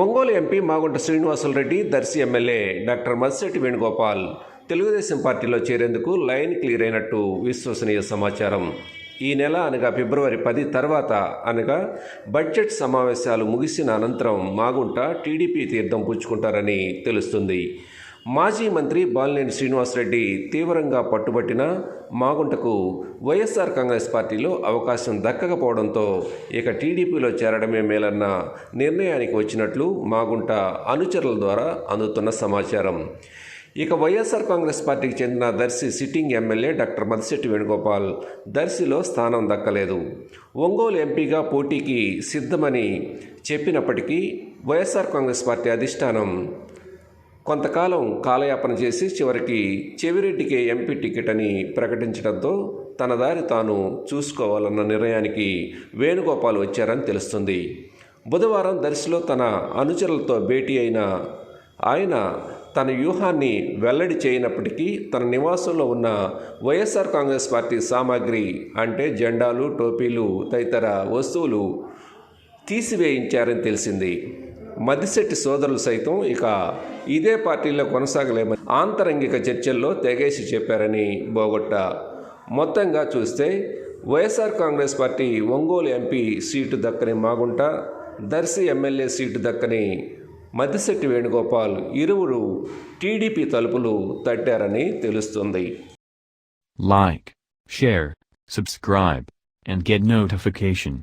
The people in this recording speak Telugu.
Ongole MP Magunta Srinivasulu Reddy Darsi MLA doctor Matsyati Venugopal Telugu Desam పార్టీలో చేరేందుకు లైన్ క్లియర్ అయినట్టు విశ్వసనీయ సమాచారం. ఈ నెల అనగా ఫిబ్రవరి పది తర్వాత అనగా బడ్జెట్ సమావేశాలు ముగిసిన అనంతరం మాగుంట టీడీపీ తీర్థం పుచ్చుకుంటారని తెలుస్తుంది. మాజీ మంత్రి బాలినేని శ్రీనివాసరెడ్డి తీవ్రంగా పట్టుబట్టిన మాగుంటకు వైఎస్ఆర్ కాంగ్రెస్ పార్టీలో అవకాశం దక్కకపోవడంతో ఇక టీడీపీలో చేరడమే మేలన్న నిర్ణయానికి వచ్చినట్లు మాగుంట అనుచరుల ద్వారా అందుతున్న సమాచారం. ఇక వైఎస్ఆర్ కాంగ్రెస్ పార్టీకి చెందిన Darsi sitting MLA doctor Madisetty Venugopal దర్శిలో స్థానం దక్కలేదు. ఒంగోలు ఎంపీగా పోటీకి సిద్ధమని చెప్పినప్పటికీ వైఎస్ఆర్ కాంగ్రెస్ పార్టీ అధిష్టానం కొంతకాలం కాలయాపన చేసి చివరికి చెవిరెడ్డికి ఎంపీ టికెట్ అని ప్రకటించడంతో తన దారి తాను చూసుకోవాలన్న నిర్ణయానికి వేణుగోపాల్ వచ్చారని తెలుస్తుంది. బుధవారం దర్శిలో తన అనుచరులతో భేటీ అయిన ఆయన తన వ్యూహాన్ని వెల్లడి చేయనప్పటికీ తన నివాసంలో ఉన్న వైఎస్ఆర్ కాంగ్రెస్ పార్టీ సామాగ్రి అంటే జెండాలు టోపీలు తదితర వస్తువులు తీసివేయించారని తెలిసింది. మదిశెట్టి సోదరులు సైతం ఇక ఇదే పార్టీలో కొనసాగలేమని ఆంతరంగిక చర్చల్లో తెగేసి చెప్పారని బోగొట్ట. మొత్తంగా చూస్తే YSR Congress party Ongole MP seat దక్కని మాగుంట దర్శి ఎమ్మెల్యే సీటు దక్కని మద్దిశెట్టి వేణుగోపాల్ ఇరువురు టీడీపీ తలుపులు తట్టారని తెలుస్తుంది. Like share subscribe and get notification